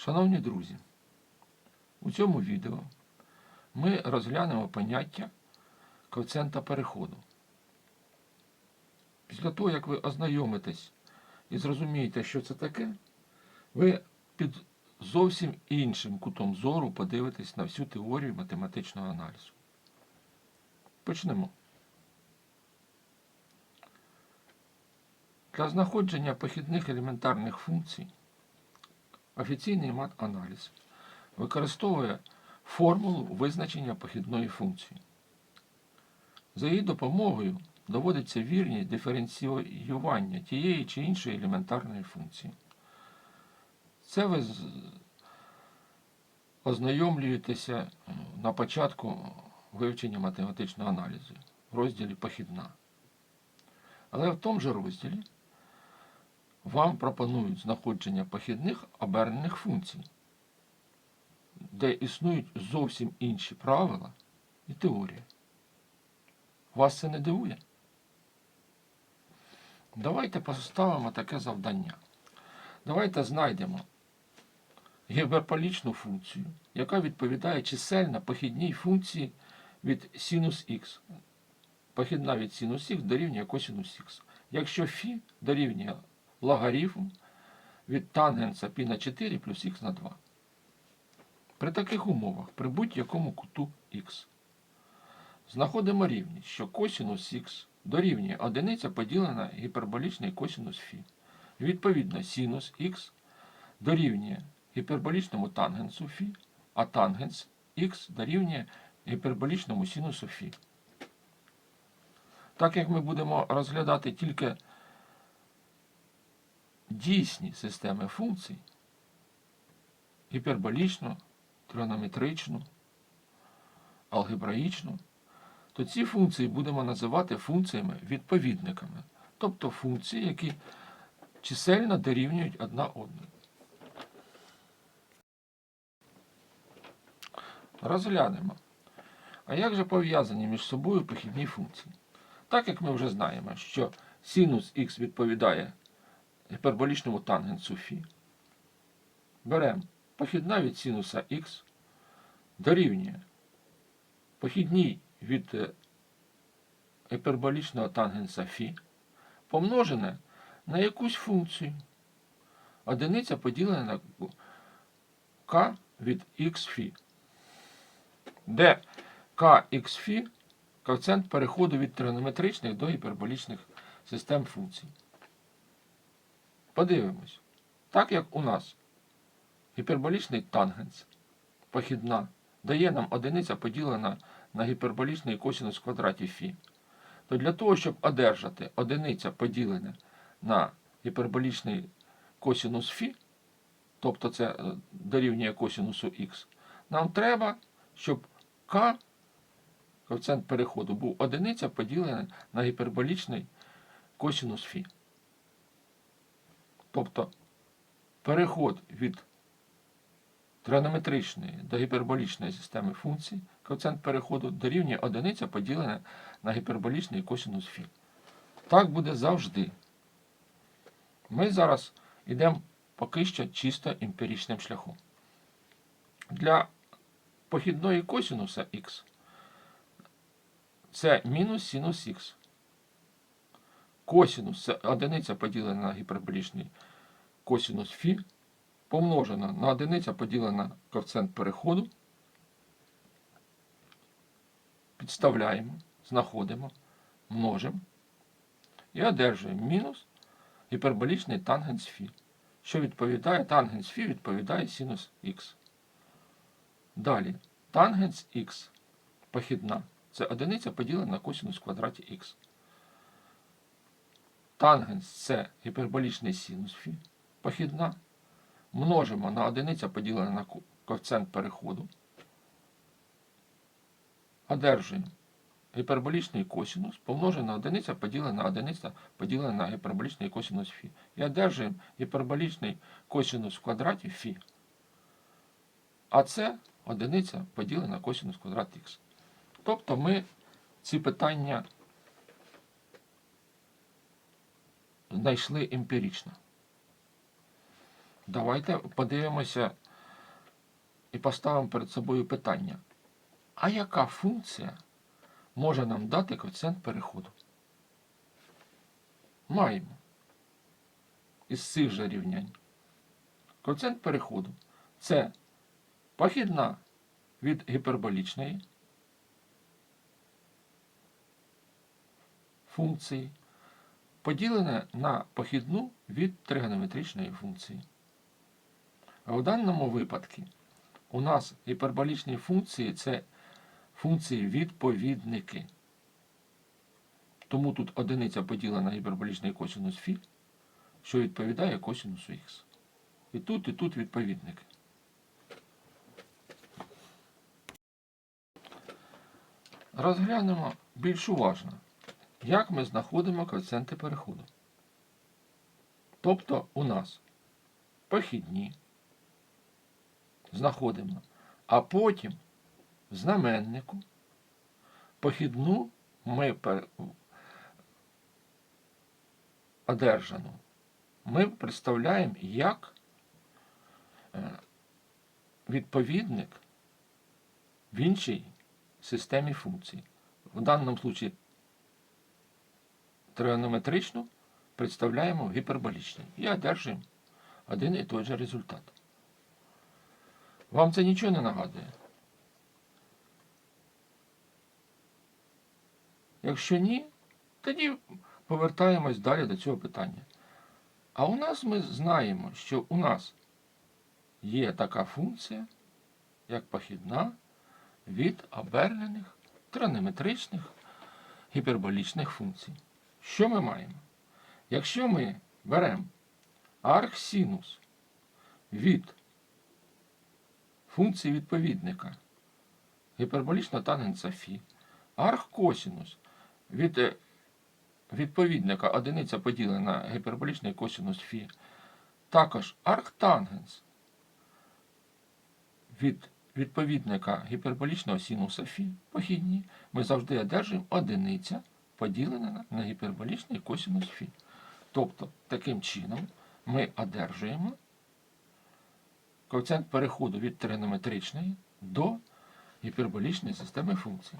Шановні друзі, у цьому відео ми розглянемо поняття коефіцієнта переходу. Після того, як ви ознайомитесь і зрозумієте, що це таке, ви під зовсім іншим кутом зору подивитесь на всю теорію математичного аналізу. Почнемо. Для знаходження похідних елементарних функцій офіційний мат-аналіз використовує формулу визначення похідної функції. За її допомогою доводиться вірність диференціювання тієї чи іншої елементарної функції. Це ви ознайомлюєтеся е, на початку вивчення математичного аналізу в розділі Похідна. Але в тому же розділі вам пропонують знаходження похідних обернених функцій, де існують зовсім інші правила і теорія. Вас це не дивує? Давайте поставимо таке завдання. Давайте знайдемо гіперболічну функцію, яка відповідає чисельно похідній функції від синус х. Похідна від синус х дорівнює косинус х. Якщо φ дорівнює логарифм від тангенса π на 4 плюс х на 2. При таких умовах при будь-якому куту х. Знаходимо рівність, що косінус х дорівнює 1 поділена гіперболічний косінус φ. Відповідно, синус х дорівнює гіперболічному тангенсу φ, а тангенс х дорівнює гіперболічному синусу Фі. Так як ми будемо розглядати тільки дійсні системи функцій, гіперболічну, тригонометричну, алгебраїчну, то ці функції будемо називати функціями відповідниками, тобто функції, які чисельно дорівнюють одна одній. Розглянемо. А як же пов'язані між собою похідні функції? Так як ми вже знаємо, що синус х відповідає гіперболічному тангенсу Фі. Беремо похідна від синуса Х дорівнює похідній від е, гіперболічного тангенса Фі помножене на якусь функцію. Одиниця поділена на k від х де kx Фі коефіцієнт переходу від тригонометричних до гіперболічних систем функцій. Подивимось. Так як у нас гіперболічний тангенс похідна дає нам одиниця поділена на гіперболічний косинус в квадраті φ. то для того, щоб одержати одиниця поділене на гіперболічний косинус Фі, тобто це е, дорівнює косинусу Х, нам треба, щоб К коефіцієнт переходу був одиниця поділена на гіперболічний косинус Фі. Тобто переход від тригонометричної до гіперболічної системи функцій, коефіцієнт переходу дорівнює одиниця поділена на гіперболічний косинус φ. Так буде завжди. Ми зараз йдемо поки що чисто емпіричним шляхом. Для похідної косинуса х це мінус синус х. Косинус це одиниця поділена на гіперболічний косинус Фі, помножена на одиниця поділена на коефіцієнт переходу. Підставляємо, знаходимо, множимо і одержуємо мінус гіперболічний тангенс Фі. Що відповідає тангенс Фі відповідає синус Х. Далі тангенс Х похідна це одиниця поділена на косинус в квадраті Х. Тангенс це гіперболічний синус фі похідна. Множимо на одиниця поділена на коефіцієнт переходу. Одержуємо гіперболічний косінус помножений на одиниця поділена на одиниця поділена на гіперболічний косінус фі. І одержуємо гіперболічний косінус в квадраті фі. А це одиниця поділена на косінус квадрат х. Тобто ми ці питання. Знайшли емпірично. Давайте подивимося і поставимо перед собою питання. А яка функція може нам дати коефіцієнт переходу? Маємо. Із цих же рівнянь. Коефіцієнт переходу це похідна від гіперболічної функції, поділене на похідну від тригонометричної функції. А у даному випадку у нас гіперболічні функції це функції відповідники. Тому тут одиниця поділена на гіперболічний косинус фі, що відповідає косинусу х. І тут, і тут відповідники. Розглянемо більш уважно, як ми знаходимо коефіцієнти переходу. Тобто у нас похідні знаходимо, а потім в знаменнику похідну ми одержану ми представляємо як е, відповідник в іншій системі функцій. В даному случаї тригонометричну представляємо в гіперболічній і одержуємо один і той же результат. Вам це нічого не нагадує? Якщо ні, тоді повертаємось далі до цього питання. А у нас ми знаємо, що у нас є така функція, як похідна від обернених тригонометричних гіперболічних функцій. Що ми маємо? Якщо ми беремо архсинус від функції відповідника гіперболічного тангенса фі, архкосинус від е, відповідника одиниця поділена на гіперболічний косинус фі, також арктангенс від відповідника гіперболічного синуса фі похідні, ми завжди одержуємо одиниця поділена на гіперболічний косинус фі. Тобто, таким чином ми одержуємо коефіцієнт переходу від тригонометричної до гіперболічної системи функцій.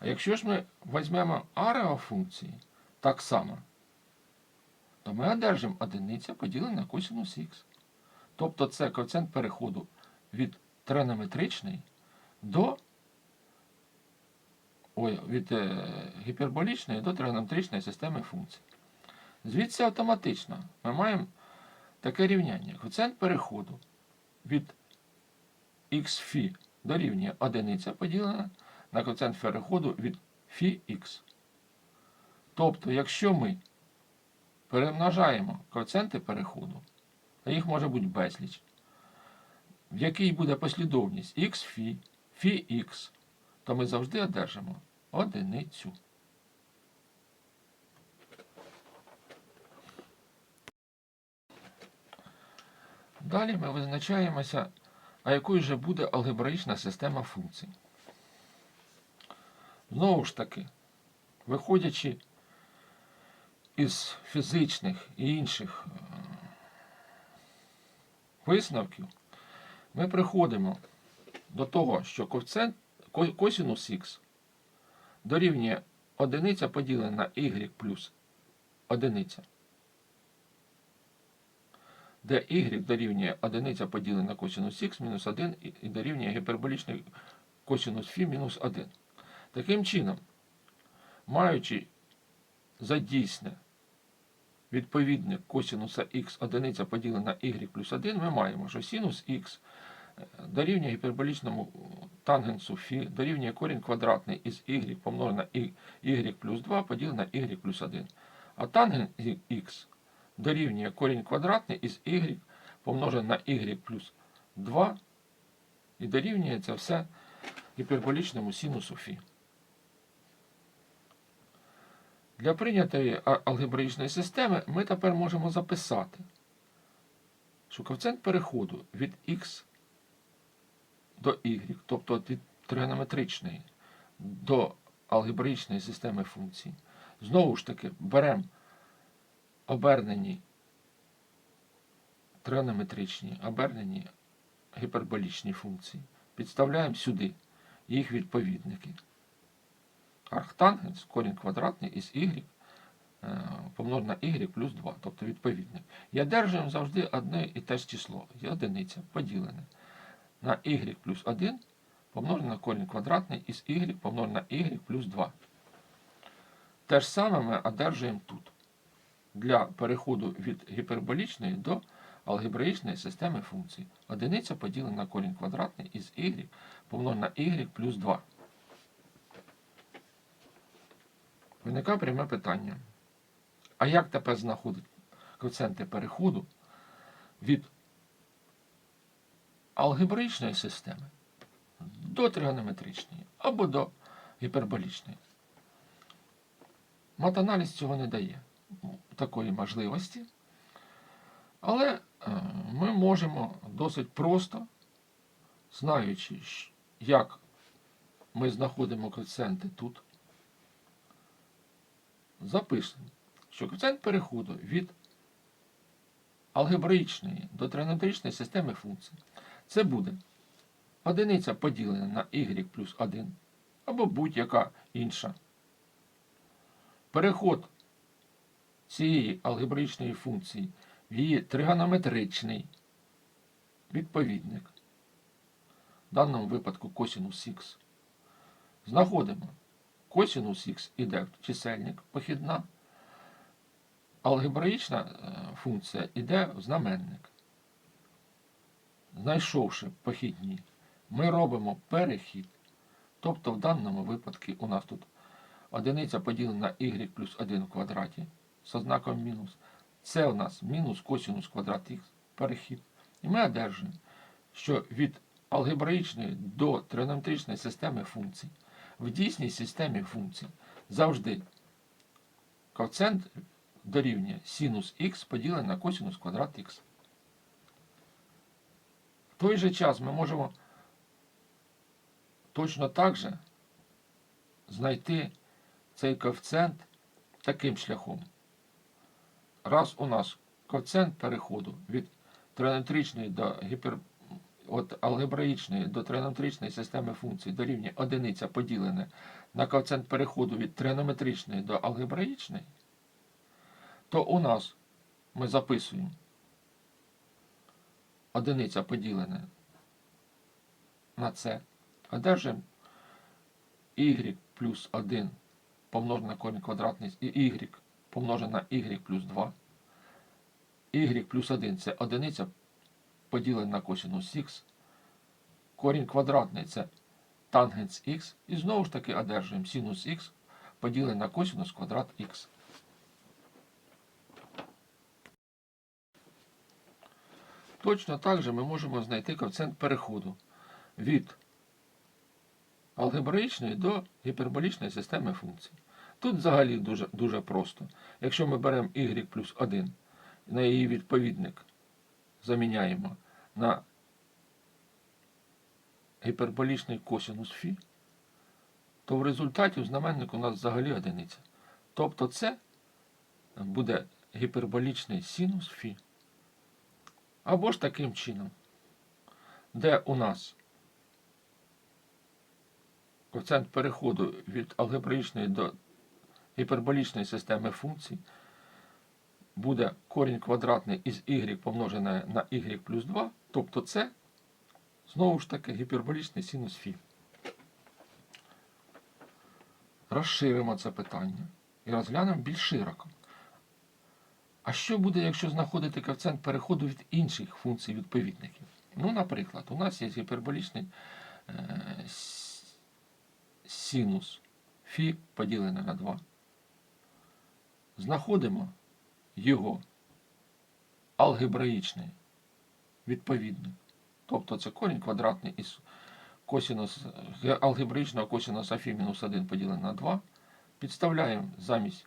А якщо ж ми візьмемо ареофункції так само, то ми одержимо одиниця поділена на косинус х. Тобто це коефіцієнт переходу від тригонометричної до ой, від е, гіперболічної до тригонометричної системи функцій. Звідси автоматично ми маємо таке рівняння. Коефіцієнт переходу від xφ дорівнює одиниця поділена на коефіцієнт переходу від φx. Тобто, якщо ми перемножаємо коефіцієнти переходу, а їх може бути безліч, в якій буде послідовність xφ, φx, то ми завжди одержимо одиницю. Далі ми визначаємося, а якою же буде алгебраїчна система функцій. Знову ж таки, виходячи із фізичних і інших е, висновків, ми приходимо до того, що коефіцієнт ко- косинус х дорівнює одиниця поділена на y плюс одиниця, де y дорівнює одиниця поділена на косинус х мінус 1 і- дорівнює гіперболічний косинус фі мінус 1. Таким чином, маючи за дійсне відповідник косинуса х одиниця поділена на y плюс 1, ми маємо, що синус х дорівнює гіперболічному тангенсу φ, дорівнює корінь квадратний із y помножене на y- плюс 2 поділене на y плюс 1. А тангенс х дорівнює корінь квадратний із y помножене на y плюс 2 і дорівнює це все гіперболічному синусу φ. Для прийнятої алгебраїчної системи ми тепер можемо записати, що коефіцієнт переходу від x до y, тобто від тригонометричної до алгебраїчної системи функцій, знову ж таки беремо обернені тригонометричні, обернені гіперболічні функції. Підставляємо сюди їх відповідники. Архтангенс, корінь квадратний із y е, помножено на y плюс 2, тобто відповідник. І одержуємо завжди одне і те ж число. Є одиниця поділене на y плюс 1 помножено на корінь квадратний із y помножено на y плюс 2. Те ж саме ми одержуємо тут. Для переходу від гіперболічної до алгебраїчної системи функцій. Одиниця поділена на корінь квадратний із y помножено на y плюс 2. Виникає пряме питання. А як тепер знаходити коефіцієнти переходу від алгебраїчної системи до тригонометричної або до гіперболічної? Матаналіз цього не дає такої можливості. Але е, ми можемо досить просто, знаючи, як ми знаходимо коефіцієнти тут, запишемо, що коефіцієнт переходу від алгебраїчної до тригонометричної системи функцій це буде одиниця поділена на y плюс 1 або будь-яка інша. Переход цієї алгебраїчної функції в її тригонометричний відповідник, в даному випадку косінус х. Знаходимо косінус х іде в чисельник похідна, алгебраїчна е, функція іде в знаменник. Знайшовши похідні, ми робимо перехід. Тобто в даному випадку у нас тут одиниця поділена на y плюс 1 в квадраті з ознаком мінус. Це у нас мінус косінус квадрат х перехід. І ми одержуємо, що від алгебраїчної до тригонометричної системи функцій в дійсній системі функцій завжди коефіцієнт дорівнює синус х поділений на косінус квадрат х. В той же час ми можемо точно так же знайти цей коефіцієнт таким шляхом. Раз у нас коефіцієнт переходу від тригонометричної до гіпер... от алгебраїчної до тригонометричної системи функцій дорівнює одиниця поділене на коефіцієнт переходу від тригонометричної до алгебраїчної, то у нас ми записуємо одиниця поділене на це, одержуємо y плюс 1 помножене на корінь квадратний і y помножене на y плюс 2. y плюс 1 це одиниця поділене на косинус х. Корінь квадратний це тангенс х. І знову ж таки одержуємо синус х поділене на косинус квадрат х. Точно так же ми можемо знайти коефіцієнт переходу від алгебраїчної до гіперболічної системи функцій. Тут взагалі дуже, дуже просто. Якщо ми беремо y плюс 1, на її відповідник заміняємо на гіперболічний косинус φ, то в результаті в знаменнику у нас взагалі одиниця. Тобто це буде гіперболічний синус φ. Або ж таким чином, де у нас коефіцієнт переходу від алгебраїчної до гіперболічної системи функцій буде корінь квадратний із y помножене на y плюс 2, тобто це знову ж таки гіперболічний синус φ. Розширимо це питання і розглянемо більш широко. А що буде, якщо знаходити коефіцієнт переходу від інших функцій відповідників? Ну, наприклад, у нас є гіперболічний е, синус φ поділене на 2. Знаходимо його алгебраїчний відповідник. Тобто це корінь квадратний із косинус, ге- алгебраїчного косинуса φ мінус 1 поділене на 2. Підставляємо замість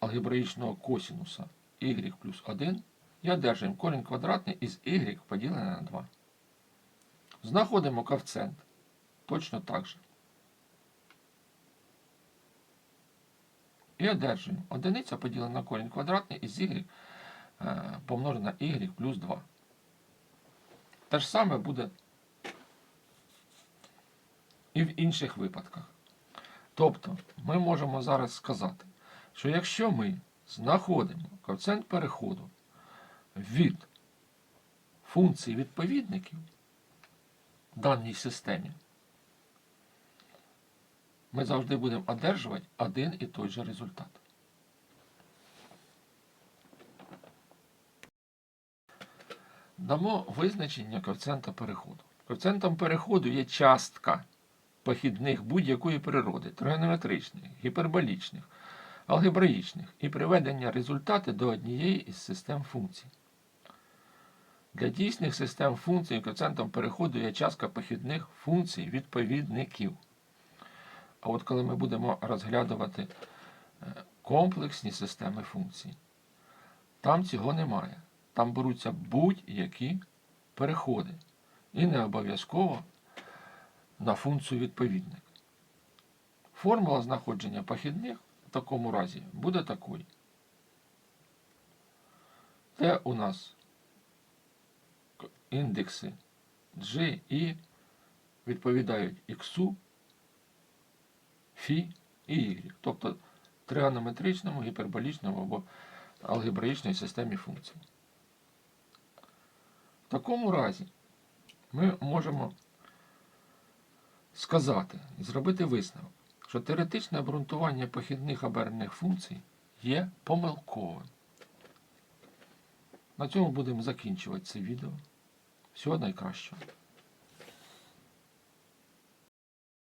алгебраїчного косинуса y плюс 1 і одержуємо корінь квадратний із y поділене на 2. Знаходимо коефіцієнт точно так же. І одержуємо одиниця поділена на корінь квадратний із y е, помножена на y плюс 2. Те ж саме буде і в інших випадках. Тобто, ми можемо зараз сказати, що якщо ми знаходимо коефіцієнт переходу від функцій відповідників в даній системі, ми завжди будемо одержувати один і той же результат. Дамо визначення коефіцієнта переходу. Коефіцієнтом переходу є частка похідних будь-якої природи, тригонометричних, гіперболічних, алгебраїчних і приведення результату до однієї із систем функцій. Для дійсних систем функцій коефіцієнтом переходу є частка похідних функцій відповідників. А от коли ми будемо розглядувати е, комплексні системи функцій, там цього немає. Там беруться будь-які переходи. І не обов'язково на функцію відповідник. Формула знаходження похідних в такому разі буде такою. Це у нас індекси G і відповідають X, Фі і Y. Тобто тригонометричному, гіперболічному або алгебраїчній системі функцій. В такому разі ми можемо сказати і зробити висновок, що теоретичне обґрунтування похідних обернених функцій є помилковим. На цьому будемо закінчувати це відео. Всього найкращого.